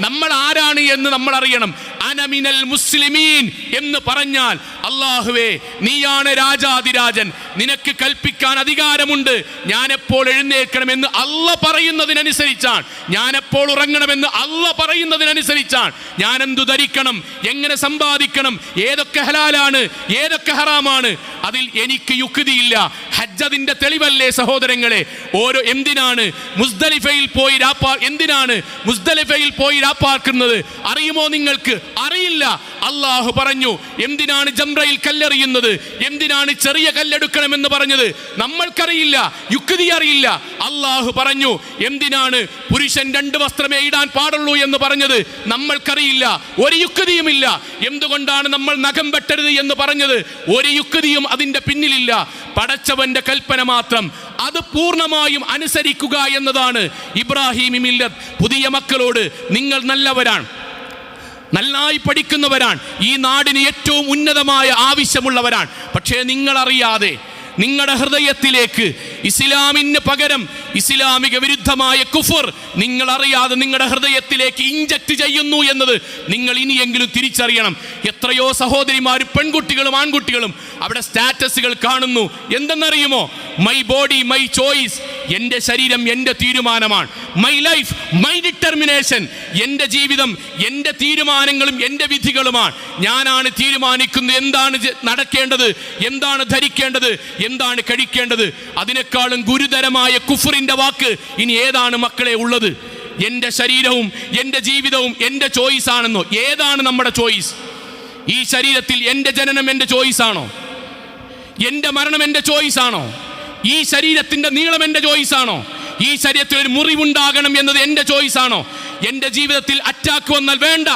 നമ്മൾ ആരാണ് എന്ന് നമ്മൾ അറിയണം. അനമിനൽ മുസ്ലിമീൻ എന്ന് പറഞ്ഞാൽ അള്ളാഹുവേ നീയാണ് രാജാതിരാജൻ നിനക്ക് കൽപ്പിക്കാൻ അധികാരമുണ്ട്. ഞാനെപ്പോൾ എഴുന്നേൽക്കണമെന്ന് അല്ല പറയുന്നതിനനുസരിച്ചാണ്. ഞാനെപ്പോൾ ഉറങ്ങണമെന്ന് അല്ല പറയുന്നതിനനുസരിച്ചാണ്. ഞാൻ എന്തു ധരിക്കണം? എങ്ങനെ സമ്പാദിക്കണം? ഏതൊക്കെ ഹലാലാണ്? ഏതൊക്കെ ഹറാമാണ്? അതിൽ എനിക്ക് യുക്തിയില്ല. ഹജ്ജതിന്റെ തെളിവല്ലേ സഹോദരങ്ങളെ? ഓരോ എന്തിനാണ്? മുസ്ദലിഫയിൽ പോയി രാപ്പാ എന്തിനാണ് മുസ്ദലിഫയിൽ പോയി രാപ്പാക്കുന്നത്? അറിയുമോ നിങ്ങൾക്ക്? അറിയില്ല. അള്ളാഹു പറഞ്ഞു എന്തിനാണ് ജംറയിൽ കല്ലെറിയുന്നത്? എന്തിനാണ് ചെറിയ കല്ലെടുക്കണമെന്ന് പറഞ്ഞത്? നമ്മൾക്കറിയില്ല യുക്തി അറിയില്ല. അള്ളാഹു പറഞ്ഞു എന്തിനാണ് പുരുഷൻ രണ്ട് വസ്ത്രമേ ഇടാൻ പാടുള്ളൂ എന്ന് പറഞ്ഞത്? നമ്മൾക്കറിയില്ല. ഒരു യുക്തിയുമില്ല. എന്തുകൊണ്ടാണ് നമ്മൾ നഖം വെട്ടരുത് എന്ന് പറഞ്ഞത്? ഒരു യുക്തിയും അതിന്റെ പിന്നിലില്ല. പടച്ചവന്റെ കൽപ്പന മാത്രം. അത് പൂർണമായും അനുസരിക്കുക എന്നതാണ് ഇബ്രാഹിം മില്ലത്ത് പുതിയ മക്കളോട് നിങ്ങൾ നല്ലവരാണ്. നന്നായി പഠിക്കുന്നവരാണ്. ഈ നാടിന് ഏറ്റവും ഉന്നതമായ ആവശ്യമുള്ളവരാണ്. പക്ഷേ നിങ്ങൾ അറിയാതെ നിങ്ങളുടെ ഹൃദയത്തിലേക്ക് ഇസ്ലാമിന് പകരം ഇസ്ലാമിക വിരുദ്ധമായ കുഫർ നിങ്ങൾ അറിയാതെ നിങ്ങളുടെ ഹൃദയത്തിലേക്ക് ഇഞ്ചക്ട് ചെയ്യുന്നു എന്നത് നിങ്ങൾ ഇനിയെങ്കിലും തിരിച്ചറിയണം. എത്രയോ സഹോദരിമാരും പെൺകുട്ടികളും ആൺകുട്ടികളും അവിടെ സ്റ്റാറ്റസുകൾ കാണുന്നു. എന്തെന്നറിയുമോ? മൈ ബോഡി മൈ ചോയ്സ് എന്റെ ശരീരം എന്റെ തീരുമാനമാണ്. മൈ ലൈഫ് മൈ ഡിറ്റർമിനേഷൻ എന്റെ ജീവിതം എന്റെ തീരുമാനങ്ങളും എന്റെ വിധികളുമാണ്. ഞാനാണ് തീരുമാനിക്കുന്നത് എന്താണ് നടക്കേണ്ടത് എന്താണ് ധരിക്കേണ്ടത് എന്താണ് കഴിക്കേണ്ടത്. അതിനേക്കാളും ഗുരുതരമായ കുഫറിന്റെ വാക്ക് ഇനി ഏതാണ് മക്കളെ ഉള്ളത്? എന്റെ ശരീരവും എന്റെ ജീവിതവും എന്റെ ചോയ്സ് ആണെന്നോ? ഏതാണ് നമ്മുടെ ചോയ്സ് ഈ ശരീരത്തിൽ എന്റെ ജനനം എന്റെ ചോയ്സ് ആണോ? എന്റെ മരണം എന്റെ ചോയ്സ് ആണോ? ഈ ശരീരത്തിന്റെ നീളം എന്റെ ചോയ്സ് ആണോ? ഈ ശരീരത്തിൽ ഒരു മുറിവുണ്ടാകണം എന്നത് എന്റെ ചോയ്സ് ആണോ? എന്റെ ജീവിതത്തിൽ അറ്റാക്ക് വന്നാൽ വേണ്ട.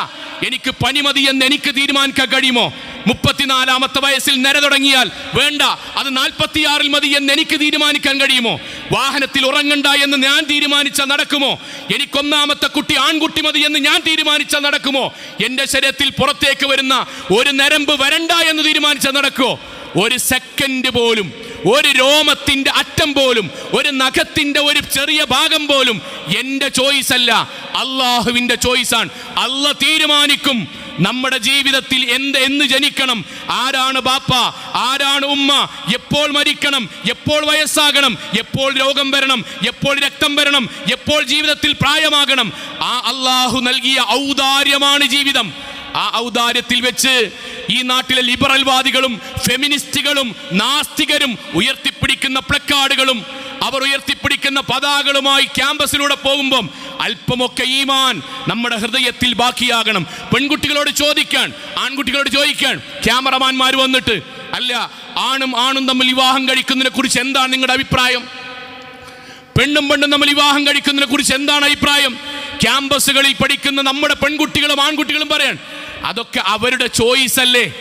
എനിക്ക് പനി മതി എന്ന് എനിക്ക് തീരുമാനിക്കാൻ കഴിയുമോ? മുപ്പത്തിനാലാമത്തെ വയസ്സിൽ നര തുടങ്ങിയാൽ വേണ്ട. അത് നാൽപ്പത്തിയാറിൽ മതി എന്ന് എനിക്ക് തീരുമാനിക്കാൻ കഴിയുമോ? വാഹനത്തിൽ ഉറങ്ങണ്ട എന്ന് ഞാൻ തീരുമാനിച്ചാൽ നടക്കുമോ? എനിക്കൊന്നാമത്തെ കുട്ടി ആൺകുട്ടി മതി എന്ന് ഞാൻ തീരുമാനിച്ചാൽ നടക്കുമോ? എന്റെ ശരീരത്തിൽ പുറത്തേക്ക് വരുന്ന ഒരു നരമ്പ് വരണ്ട എന്ന് തീരുമാനിച്ചാൽ നടക്കുമോ ഒരു സെക്കൻഡ് പോലും ഒരു രോമത്തിന്റെ അറ്റം പോലും ഒരു നഖത്തിന്റെ ഒരു ചെറിയ ഭാഗം പോലും എന്റെ ചോയ്സ് അല്ല. അള്ളാഹുവിന്റെ ചോയ്സാണ് അല്ല തീരുമാനിക്കും നമ്മുടെ ജീവിതത്തിൽ എന്ത് എന്ന് ജനിക്കണം. ആരാണ് ബാപ്പ? ആരാണ് ഉമ്മ? എപ്പോൾ മരിക്കണം? എപ്പോൾ വയസ്സാകണം? എപ്പോൾ രോഗം വരണം? എപ്പോൾ രക്തം വരണം? എപ്പോൾ ജീവിതത്തിൽ പ്രായമാകണം? ആ അള്ളാഹു നൽകിയ ഔദാര്യമാണ് ജീവിതം. ആ ഔദാര്യത്തിൽ വെച്ച് ഈ നാട്ടിലെ ലിബറൽവാദികളും ഫെമിനിസ്റ്റുകളും നാസ്തികരും ഉയർത്തിപ്പിടിക്കുന്ന പ്ലക്കാർഡുകളും അവർ ഉയർത്തിപ്പിടിക്കുന്ന പതാകളുമായി ക്യാമ്പസിലൂടെ പോകുമ്പം അല്പമൊക്കെ ഈമാൻ നമ്മുടെ ഹൃദയത്തിൽ ബാക്കിയാകണം. പെൺകുട്ടികളോട് ചോദിക്കാൻ ആൺകുട്ടികളോട് ചോദിക്കാൻ ക്യാമറമാന്മാർ വന്നിട്ട് അല്ല ആണും ആണും തമ്മിൽ വിവാഹം കഴിക്കുന്നതിനെ കുറിച്ച് എന്താണ് നിങ്ങളുടെ അഭിപ്രായം? പെണ്ണും പെണ്ണും തമ്മിൽ വിവാഹം കഴിക്കുന്നതിനെ കുറിച്ച് എന്താണ് അഭിപ്രായം? ക്യാമ്പസുകളിൽ പഠിക്കുന്ന നമ്മുടെ പെൺകുട്ടികളും ആൺകുട്ടികളും പറയാൻ അതൊക്കെ അവരുടെ ചോയ്സ് അല്ലേ?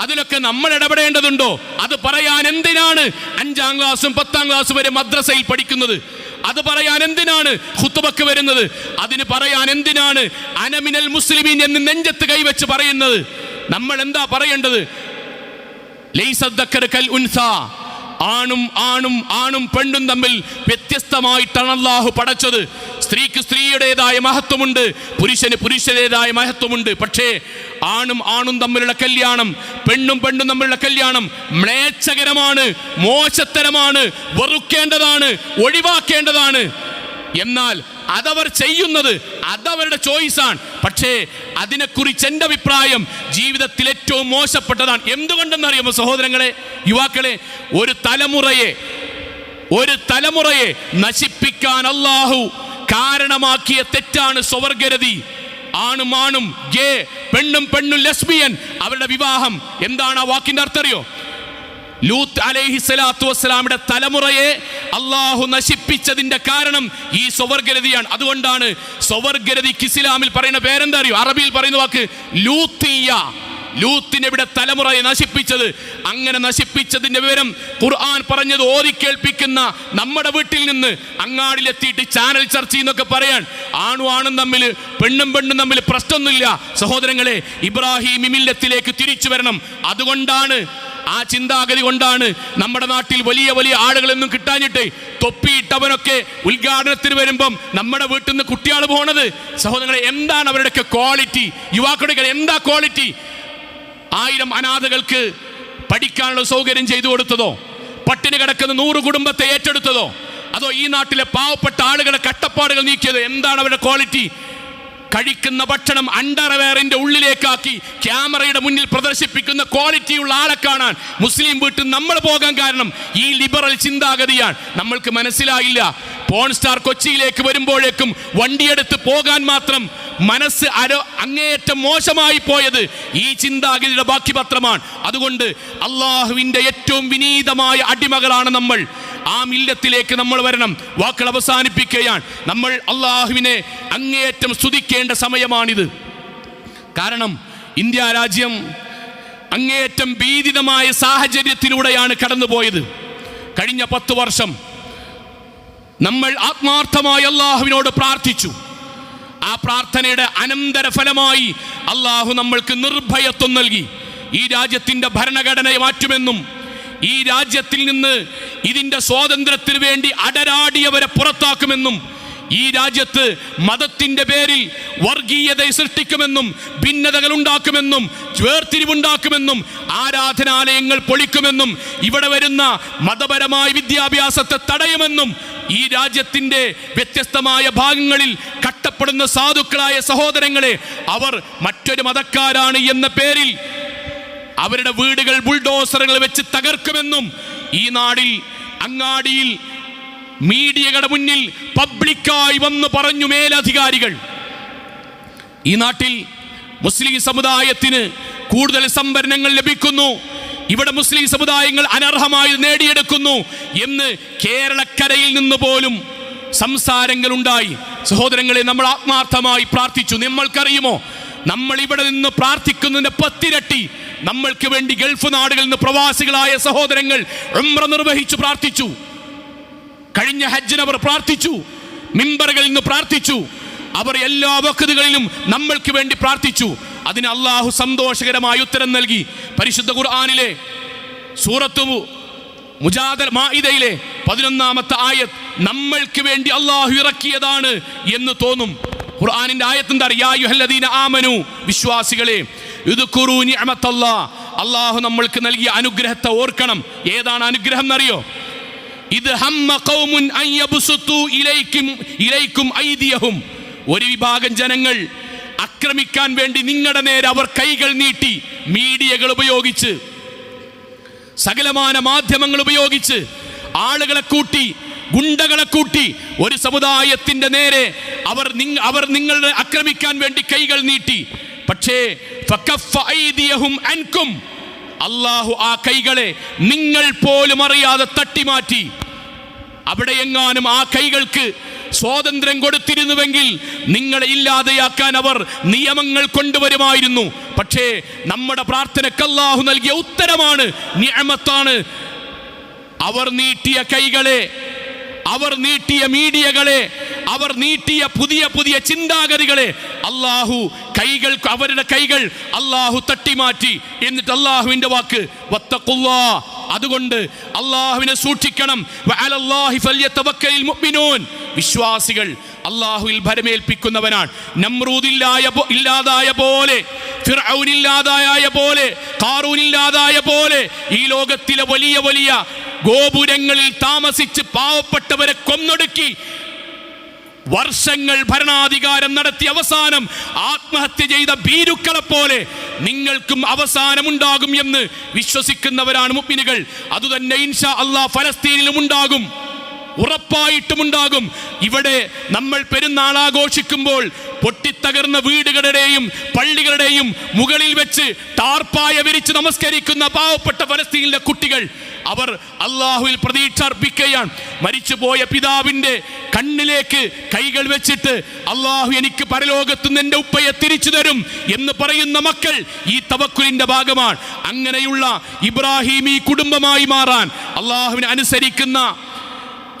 അതിലൊക്കെ നമ്മൾ ഇടപെടേണ്ടതുണ്ടോ? അത് പറയാൻ എന്തിനാണ് അഞ്ചാം ക്ലാസ്സും പത്താം ക്ലാസ് വരെ മദ്രസയിൽ പഠിക്കുന്നത്? അത് പറയാൻ എന്തിനാണ് ഹുത്തുബക്ക് വരുന്നത്? അതിന് പറയാൻ എന്തിനാണ് അനമിനൽ മുസ്ലിമീൻ എന്ന് നെഞ്ചത്ത് കൈവച്ച് പറയുന്നത്? നമ്മൾ എന്താ പറയേണ്ടത്? ലൈസദ്ദക്കർ കൽ ഉൻസ. ആണും ആണും ആണും പെണ്ണും തമ്മിൽ വ്യത്യസ്തമായിട്ടാണ് അള്ളാഹു പടച്ചത്. സ്ത്രീക്ക് സ്ത്രീയുടേതായ മഹത്വമുണ്ട് പുരുഷന് പുരുഷന്റേതായ മഹത്വമുണ്ട്. പക്ഷേ ആണും ആണും തമ്മിലുള്ള കല്യാണം പെണ്ണും പെണ്ണും തമ്മിലുള്ള കല്യാണം മ്ലേച്ഛകരമാണ് മോശത്തരമാണ് വെറുക്കേണ്ടതാണ് ഒഴിവാക്കേണ്ടതാണ്. എന്നാൽ അതവർ ചെയ്യുന്നത് അതവരുടെ ചോയ്സാണ്. പക്ഷേ അതിനെക്കുറിച്ച് എന്റെ അഭിപ്രായം ജീവിതത്തിൽ ഏറ്റവും മോശപ്പെട്ടതാണ്. എന്തുകൊണ്ടെന്നറിയാമോ സഹോദരങ്ങളെ യുവാക്കളെ ഒരു തലമുറയെ ഒരു തലമുറയെ നശിപ്പിക്കാൻ അള്ളാഹു കാരണമാക്കിയ തെറ്റാണ് സ്വവർഗരതി. ആണും ആണും ഗേ പെണ്ണും പെണ്ണും ലെസ്ബിയൻ അവരുടെ വിവാഹം. എന്താണ് ആ വാക്കിന്റെ അർത്ഥം അറിയോ? ലൂത്ത് അലൈഹി സ്വലാത്തു വസ്സലാമിന്റെ തലമുറയെ അള്ളാഹു നശിപ്പിച്ചതിന്റെ കാരണം ഈ സ്വവർഗരതിയാണ് അതുകൊണ്ടാണ് സ്വവർഗരതിക്ക് ഇസ്ലാമിൽ പറയുന്ന പേരെന്താ അറിയോ? അറബിയിൽ പറയുന്ന വാക്ക് ലൂത്തിയ. ലൂത്തിനെ ഇവിടെ തലമുറയെ നശിപ്പിച്ചത്. അങ്ങനെ നശിപ്പിച്ചതിന്റെ വിവരം ഖുർആൻ പറഞ്ഞത് ഓതി കേൾപ്പിക്കുന്ന നമ്മുടെ വീട്ടിൽ നിന്ന് അങ്ങാടിലെത്തിയിട്ട് ചാനൽ ചർച്ച ചെയ്യുന്നൊക്കെ പറയാൻ ആണു ആണും തമ്മിൽ പെണ്ണും പെണ്ണും തമ്മിൽ പ്രശ്നമൊന്നുമില്ല. സഹോദരങ്ങളെ ഇബ്രാഹിം ഇമില്ലത്തിലേക്ക് തിരിച്ചു വരണം. അതുകൊണ്ടാണ് ആ ചിന്താഗതി കൊണ്ടാണ് നമ്മുടെ നാട്ടിൽ വലിയ വലിയ ആളുകളൊന്നും കിട്ടാഞ്ഞിട്ട് തൊപ്പിയിട്ടവനൊക്കെ ഉദ്ഘാടനത്തിന് വരുമ്പം നമ്മുടെ വീട്ടിൽ നിന്ന് കുട്ടികൾ പോണത്. സഹോദരങ്ങളെ എന്താണ് അവരുടെയൊക്കെ ക്വാളിറ്റി യുവാക്കളുടെ എന്താ ക്വാളിറ്റി ആയിരം അനാഥകൾക്ക് പഠിക്കാനുള്ള സൗകര്യം ചെയ്തു കൊടുത്തതോ? പട്ടിണി കിടക്കുന്ന നൂറ് കുടുംബത്തെ ഏറ്റെടുത്തതോ? അതോ ഈ നാട്ടിലെ പാവപ്പെട്ട ആളുകളെ കട്ടപ്പാടുകൾ നീക്കിയത്? എന്താണ് അവരുടെ ക്വാളിറ്റി കഴിക്കുന്ന ഭക്ഷണം അണ്ടർവെയറിന്റെ ഉള്ളിലേക്കാക്കി ക്യാമറയുടെ മുന്നിൽ പ്രദർശിപ്പിക്കുന്ന ക്വാളിറ്റിയുള്ള ആളെ കാണാൻ മുസ്ലിം വീട്ടിൽ നമ്മൾ പോകാൻ കാരണം ഈ ലിബറൽ ചിന്താഗതിയാണ്. നമ്മൾക്ക് മനസ്സിലായില്ല. പോൺ സ്റ്റാർ കൊച്ചിയിലേക്ക് വരുമ്പോഴേക്കും വണ്ടിയെടുത്ത് പോകാൻ മാത്രം മനസ്സ് അരോ അങ്ങേയറ്റം മോശമായി പോയത് ഈ ചിന്താഗതിയുടെ ബാക്കി പത്രമാണ് അതുകൊണ്ട് അള്ളാഹുവിന്റെ ഏറ്റവും വിനീതമായ അടിമകളാണ് നമ്മൾ. ആ മില്ലത്തിലേക്ക് നമ്മൾ വരണം. വാക്കുകൾ അവസാനിപ്പിക്കുകയാണ്. നമ്മൾ അള്ളാഹുവിനെ അങ്ങേയറ്റം സ്തുതിക്കേണ്ട സമയമാണിത്. കാരണം ഇന്ത്യ രാജ്യം അങ്ങേയറ്റം ഭീതിതമായ സാഹചര്യത്തിലൂടെയാണ് കടന്നുപോയത്. കഴിഞ്ഞ പത്ത് വർഷം നമ്മൾ ആത്മാർത്ഥമായി അള്ളാഹുവിനോട് പ്രാർത്ഥിച്ചു. ആ പ്രാർത്ഥനയുടെ അനന്തര ഫലമായി അള്ളാഹു നമ്മൾക്ക് നിർഭയത്വം നൽകി. ഈ രാജ്യത്തിന്റെ ഭരണഘടനയെ മാറ്റുമെന്നും ഈ രാജ്യത്തിൽ നിന്ന് ഇതിന്റെ സ്വാതന്ത്ര്യത്തിന് വേണ്ടി അടരാടിയവരെ പുറത്താക്കുമെന്നും ഈ രാജ്യത്ത് മതത്തിന്റെ പേരിൽ വർഗീയത സൃഷ്ടിക്കുമെന്നും ഭിന്നതകൾ ഉണ്ടാക്കുമെന്നും വേർതിരിവുണ്ടാക്കുമെന്നും ആരാധനാലയങ്ങൾ പൊളിക്കുമെന്നും ഇവിടെ വരുന്ന മതപരമായ വിദ്യാഭ്യാസത്തെ തടയുമെന്നും ഈ രാജ്യത്തിന്റെ വ്യത്യസ്തമായ ഭാഗങ്ങളിൽ കട്ടപ്പെടുന്ന സാധുക്കളായ സഹോദരങ്ങളെ അവർ മറ്റൊരു മതക്കാരാണ് എന്ന പേരിൽ അവരുടെ വീടുകൾ ബുൾഡോസറുകൾ വെച്ച് തകർക്കുമെന്നും ഈ നാടിൽ അങ്ങാടിയിൽ മീഡിയകളുടെ മുന്നിൽ പബ്ലിക്കായി വന്ന് പറഞ്ഞു മേലധികാരികൾ. ഈ നാട്ടിൽ മുസ്ലിം സമുദായത്തിന് കൂടുതൽ സംവരണങ്ങൾ ലഭിക്കുന്നു. ഇവിടെ മുസ്ലിം സമുദായങ്ങൾ അനർഹമായി നേടിയെടുക്കുന്നു എന്ന് കേരളക്കരയിൽ നിന്ന് പോലും സംസാരങ്ങൾ ഉണ്ടായി സഹോദരങ്ങളെ നമ്മൾ ആത്മാർത്ഥമായി പ്രാർത്ഥിച്ചു. നമ്മൾക്കറിയുമോ നമ്മൾ ഇവിടെ നിന്ന് പ്രാർത്ഥിക്കുന്നതിന്റെ പത്തിരട്ടി നമ്മൾക്ക് വേണ്ടി ഗൾഫ് നാടുകളിൽ നിന്ന് പ്രവാസികളായ സഹോദരങ്ങൾ ഉംറ നിർവഹിച്ചു പ്രാർത്ഥിച്ചു. കഴിഞ്ഞ ഹജ്ജിന് അവർ പ്രാർത്ഥിച്ചു. മിമ്പറുകളിൽ നിന്ന് പ്രാർത്ഥിച്ചു. അവർ എല്ലാ വക്കതുകളിലും നമ്മൾക്ക് വേണ്ടി പ്രാർത്ഥിച്ചു. അതിന് അള്ളാഹു സന്തോഷകരമായ ഉത്തരം നൽകി. പരിശുദ്ധ ഖുർആാനിലെ സൂറത്തു മുജാദർ മാഇദയിലെ പതിനൊന്നാമത്തെ ആയത്ത് നമ്മൾക്ക് വേണ്ടി അള്ളാഹു ഇറക്കിയതാണ് എന്ന് തോന്നും. ഖുർആാനിന്റെ ആയത്ത് എന്താ ആമനു. വിശ്വാസികളെ അള്ളാഹു നമ്മൾക്ക് നൽകിയ അനുഗ്രഹത്തെ ഓർക്കണം. ഏതാണ് അനുഗ്രഹം എന്നറിയോ? ഇത് ഒരു വിഭാഗം ജനങ്ങൾ ആക്രമിക്കാൻ വേണ്ടി നിങ്ങളുടെ നേരെ അവർ കൈകൾ നീട്ടി മീഡിയകൾ ഉപയോഗിച്ച് സകലമാന മാധ്യമങ്ങൾ ഉപയോഗിച്ച് ആളുകളെ കൂട്ടി ഗുണ്ടകളെ കൂട്ടി ഒരു സമുദായത്തിന്റെ നേരെ അവർ അവർ നിങ്ങളെ ആക്രമിക്കാൻ വേണ്ടി കൈകൾ നീട്ടി. പക്ഷേ അൻകും അള്ളാഹു ആ കൈകളെ നിങ്ങൾ പോലും അറിയാതെ തട്ടിമാറ്റി. അവിടെ എങ്ങാനും ആ കൈകൾക്ക് സ്വാതന്ത്ര്യം കൊടുത്തിരുന്നുവെങ്കിൽ നിങ്ങളെ ഇല്ലാതെയാക്കാൻ അവർ നിയമങ്ങൾ കൊണ്ടുവരുമായിരുന്നു. പക്ഷേ നമ്മുടെ പ്രാർത്ഥനയ്ക്ക് അല്ലാഹു നൽകിയ ഉത്തരമാണ് നിയമത്താണ് അവർ നീട്ടിയ കൈകളെ അവർ നീട്ടിയ മീഡിയകളെ അവർ നീട്ടിയ പുതിയ പുതിയ ചിന്താഗതികളെ അള്ളാഹു കൈകൾ അവരുടെ കൈകൾ അള്ളാഹു തട്ടിമാറ്റി. എന്നിട്ട് അള്ളാഹുവിന്റെ വാക്ക് അതുകൊണ്ട് അള്ളാഹുവിനെ സൂക്ഷിക്കണം. വിശ്വാസികൾ അള്ളാഹുവിൽ ഭരമേൽപ്പിക്കുന്നവനാണ്. നമ്രൂദില്ലായ ഇല്ലാതായ പോലെ ഫിർഔനില്ലാതായ പോലെ കാറൂനില്ലാതായ പോലെ ഈ ലോകത്തിലെ വലിയ വലിയ ഗോപുരങ്ങളിൽ താമസിച്ച് പാവപ്പെട്ടവരെ കൊന്നൊടുക്കി. വർഷങ്ങൾ ഭരണാധികാരം നടത്തി അവസാനം ആത്മഹത്യ ചെയ്ത ഭീരുക്കളെ പോലെ നിങ്ങൾക്കും അവസാനമുണ്ടാകും എന്ന് വിശ്വസിക്കുന്നവരാണ് മുപ്പിനുകൾ അതുതന്നെ ഇൻഷാ അള്ളാഹ് ഫലസ്തീനിലും ഉണ്ടാകും. ഉറപ്പായിട്ടും ഉണ്ടാകും ഇവിടെ നമ്മൾ പെരുന്നാൾ ആഘോഷിക്കുമ്പോൾ പൊട്ടിത്തകർന്ന വീടുകളുടെയും പള്ളികളുടെയും മുകളിൽ വെച്ച് ടാർപ്പായ വിരിച്ച് നമസ്കരിക്കുന്ന പാവപ്പെട്ട ഫലസ്തീനിലെ കുട്ടികൾ അവർ അള്ളാഹുവിൽ പ്രതീക്ഷ അർപ്പിക്കുകയാണ്. മരിച്ചുപോയ പിതാവിന്റെ കണ്ണിലേക്ക് കൈകൾ വെച്ചിട്ട് അള്ളാഹു എനിക്ക് പരലോകത്ത് നിന്ന് എന്റെ ഉപ്പയെ തിരിച്ചു തരും എന്ന് പറയുന്ന മക്കൾ ഈ തവക്കുലിന്റെ ഭാഗമാണ്. അങ്ങനെയുള്ള ഇബ്രാഹിം ഈ കുടുംബമായി മാറാൻ അള്ളാഹുവിനെ അനുസരിക്കുന്ന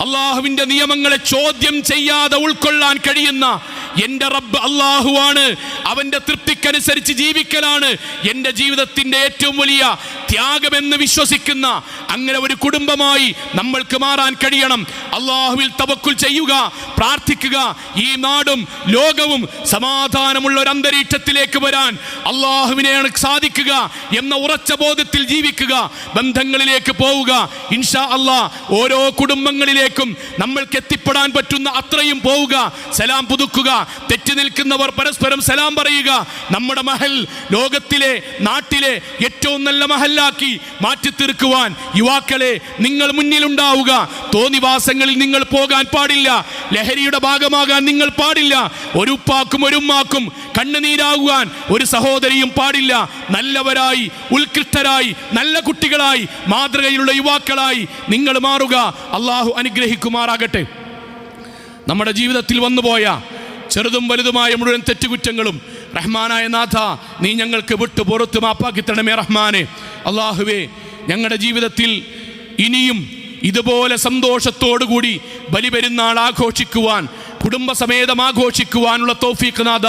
അള്ളാഹുവിന്റെ നിയമങ്ങളെ ചോദ്യം ചെയ്യാതെ ഉൾക്കൊള്ളാൻ കഴിയുന്ന എന്റെ റബ്ബ് അള്ളാഹുവാണ്. അവന്റെ തൃപ്തിക്കനുസരിച്ച് ജീവിക്കലാണ്. എന്റെ ജീവിതത്തിന്റെ ഏറ്റവും വലിയ ത്യാഗമെന്ന് വിശ്വസിക്കുന്ന അങ്ങനെ ഒരു കുടുംബമായി നമ്മൾക്ക് മാറാൻ കഴിയണം. അള്ളാഹുവിൽ തവക്കുൽ ചെയ്യുക പ്രാർത്ഥിക്കുക. ഈ നാടും ലോകവും സമാധാനമുള്ള ഒരു അന്തരീക്ഷത്തിലേക്ക് വരാൻ അള്ളാഹുവിനെയാണ് സാധിക്കുക എന്ന ഉറച്ച ബോധത്തിൽ ജീവിക്കുക ബന്ധങ്ങളിലേക്ക് പോവുക. ഇൻഷാ അള്ളാ ഓരോ കുടുംബങ്ങളിലേക്കും നമ്മൾക്ക് എത്തിപ്പെടാൻ പറ്റുന്ന അത്രയും പോവുക. സലാം പുതുക്കുക. തെറ്റി നിൽക്കുന്നവർ പരസ്പരം സലാം പറയുക. നമ്മുടെ മഹൽ ലോകത്തിലെ നാട്ടിലെ ഏറ്റവും നല്ല മഹലാക്കി മാറ്റി തീർക്കുവാൻ യുവാക്കളെ നിങ്ങൾ മുന്നിലുണ്ടാവുക. തോന്നിവാസങ്ങളിൽ നിങ്ങൾ പോകാൻ പാടില്ല. ലഹരിയുടെ ഭാഗമാകാൻ നിങ്ങൾ പാടില്ല. ഒരു ഉപ്പാക്കും ഒരു ഉമ്മാക്കും കണ്ണുനീരാകുവാൻ ഒരു സഹോദരിയും പാടില്ല. നല്ലവരായി ഉത്കൃഷ്ടരായി നല്ല കുട്ടികളായി മാതൃകയിലുള്ള യുവാക്കളായി നിങ്ങൾ മാറുക. അള്ളാഹു അനുഗ്രഹിക്കുമാറാകട്ടെ. നമ്മുടെ ജീവിതത്തിൽ വന്നുപോയ ചെറുതും വലുതുമായ മുഴുവൻ തെറ്റുകുറ്റങ്ങളും റഹ്മാനായ നാഥ നീ ഞങ്ങൾക്ക് വിട്ടു പുറത്തു മാപ്പാക്കി തരണമേ റഹ്മാനെ. അള്ളാഹുവേ ഞങ്ങളുടെ ജീവിതത്തിൽ ഇനിയും ഇതുപോലെ സന്തോഷത്തോടുകൂടി ബലിപെരുന്നാൾ ആഘോഷിക്കുവാൻ കുടുംബസമേതം ആഘോഷിക്കുവാനുള്ള തോഫീഖ് നാഥ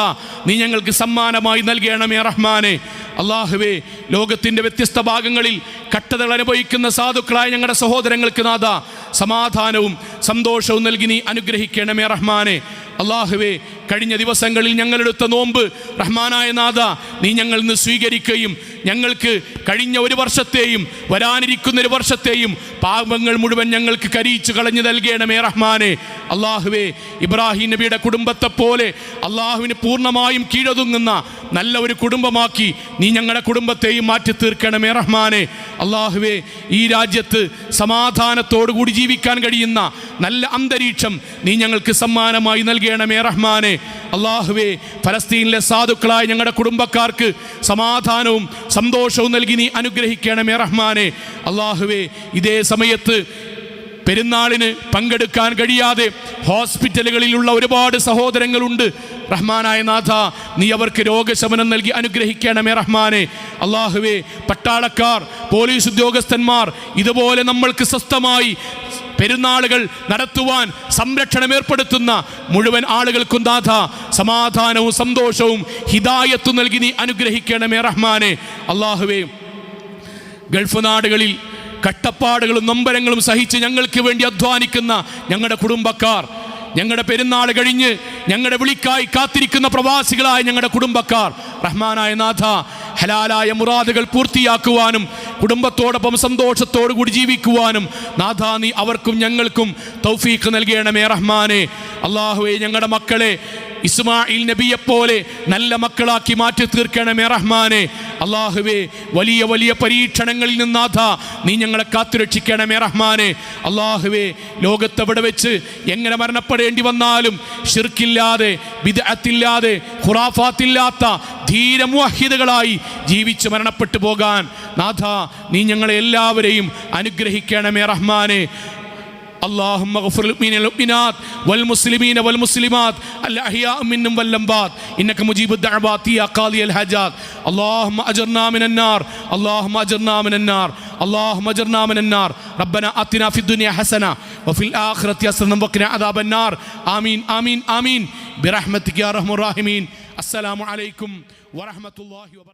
നീ ഞങ്ങൾക്ക് സമ്മാനമായി നൽകണമേ റഹ്മാനെ. അള്ളാഹുവേ ലോകത്തിന്റെ വ്യത്യസ്ത ഭാഗങ്ങളിൽ കട്ടതകൾ അനുഭവിക്കുന്ന സാധുക്കളായ ഞങ്ങളുടെ സഹോദരങ്ങൾക്ക് നാഥ സമാധാനവും സന്തോഷവും നൽകി നീ അനുഗ്രഹിക്കണമേ റഹ്മാനെ. അള്ളാഹുവേ കഴിഞ്ഞ ദിവസങ്ങളിൽ ഞങ്ങളെടുത്ത നോമ്പ് റഹ്മാനായ നാഥ നീ ഞങ്ങളിൽ നിന്ന് സ്വീകരിക്കുകയും ഞങ്ങൾക്ക് കഴിഞ്ഞ ഒരു വർഷത്തെയും വരാനിരിക്കുന്ന ഒരു വർഷത്തെയും പാപങ്ങൾ മുഴുവൻ ഞങ്ങൾക്ക് കരീച്ചു കളഞ്ഞു നൽകണമേ റഹ്മാനെ. അള്ളാഹുവേ ഇബ്രാഹിം നബിയുടെ കുടുംബത്തെ പോലെ അള്ളാഹുവിന് പൂർണമായും കീഴൊതുങ്ങുന്ന നല്ല ഒരു കുടുംബമാക്കി നീ ഞങ്ങളുടെ കുടുംബത്തെയും മാറ്റി തീർക്കണമേ റഹ്മാനെ. അള്ളാഹുവേ ഈ രാജ്യത്ത് സമാധാനത്തോടുകൂടി ജീവിക്കാൻ കഴിയുന്ന നല്ല അന്തരീക്ഷം നീ ഞങ്ങൾക്ക് സമ്മാനമായി നൽകണമേ റഹ്മാനെ. അള്ളാഹുവേ ഫലസ്തീനിലെ സാധുക്കളായ ഞങ്ങളുടെ കുടുംബക്കാർക്ക് സമാധാനവും സന്തോഷവും നൽകി നീ അനുഗ്രഹിക്കണമേ റഹ്മാനെ. അള്ളാഹുവേ ഇതേ സമയത്ത് പെരുന്നാളിന് പങ്കെടുക്കാൻ കഴിയാതെ ഹോസ്പിറ്റലുകളിലുള്ള ഒരുപാട് സഹോദരങ്ങളുണ്ട്. റഹ്മാനായ നാഥ നീ അവർക്ക് രോഗശമനം നൽകി അനുഗ്രഹിക്കണമേ റഹ്മാനെ. അള്ളാഹുവേ പട്ടാളക്കാർ പോലീസ് ഉദ്യോഗസ്ഥന്മാർ ഇതുപോലെ നമ്മൾക്ക് സ്വസ്ഥമായി പെരുന്നാളുകൾ നടത്തുവാൻ സംരക്ഷണം ഏർപ്പെടുത്തുന്ന മുഴുവൻ ആളുകൾക്കും ദാഥ സമാധാനവും സന്തോഷവും ഹിദായത്തും നൽകി നീ അനുഗ്രഹിക്കണമേ റഹ്മാനെ. അള്ളാഹുവേ ഗൾഫ് നാടുകളിൽ കട്ടപ്പാടുകളും നൊമ്പരങ്ങളും സഹിച്ച് ഞങ്ങൾക്ക് വേണ്ടി അധ്വാനിക്കുന്ന ഞങ്ങളുടെ കുടുംബക്കാർ ഞങ്ങളുടെ പെരുന്നാൾ കഴിഞ്ഞ് ഞങ്ങളുടെ വിളിക്കായി കാത്തിരിക്കുന്ന പ്രവാസികളായ ഞങ്ങളുടെ കുടുംബക്കാർ റഹ്മാനായ നാഥ ഹലാലായ മുറാദുകൾ പൂർത്തിയാക്കുവാനും കുടുംബത്തോടൊപ്പം സന്തോഷത്തോടു കൂടി ജീവിക്കുവാനും നാഥ നീ അവർക്കും ഞങ്ങൾക്കും തൗഫീഖ് നൽകണമേ റഹ്മാനെ. അള്ളാഹുവെ ഞങ്ങളുടെ മക്കളെ ഇസ്മായിൽ നബിയെപ്പോലെ പോലെ നല്ല മക്കളാക്കി മാറ്റി തീർക്കണമേ റഹ്മാനെ. അള്ളാഹുവേ വലിയ വലിയ പരീക്ഷണങ്ങളിൽ നിന്നാഥ നീ ഞങ്ങളെ കാത്തുരക്ഷിക്കണമേ റഹ്മാനെ അള്ളാഹുവേ ലോകത്തെവിടെ വെച്ച് എങ്ങനെ മരണപ്പെടേണ്ടി വന്നാലും ഷിർക്കില്ലാതെ വിദഅത്തില്ലാതെ ഖുറാഫാത്തില്ലാത്ത ധീരമുഹിതകളായി ജീവിച്ച് മരണപ്പെട്ടു പോകാൻ നാഥ നീ ഞങ്ങളെ എല്ലാവരെയും അനുഗ്രഹിക്കണമേ റഹ്മാനെ اللهم اغفر للمؤمنين والمؤمنات والمسلمين والمسلمات الأحياء منهم والأموات إنك مجيب الدعوات يا قاضي الحاجات اللهم أجرنا من النار. اللهم أجرنا من النار. اللهم أجرنا من النار. ربنا آتنا في الدنيا حسنة وفي الآخرة حسنة وقنا عذاب النار. آمين آمين آمين. برحمتك يا أرحم الراحمين. السلام عليكم ورحمة الله وبركاته.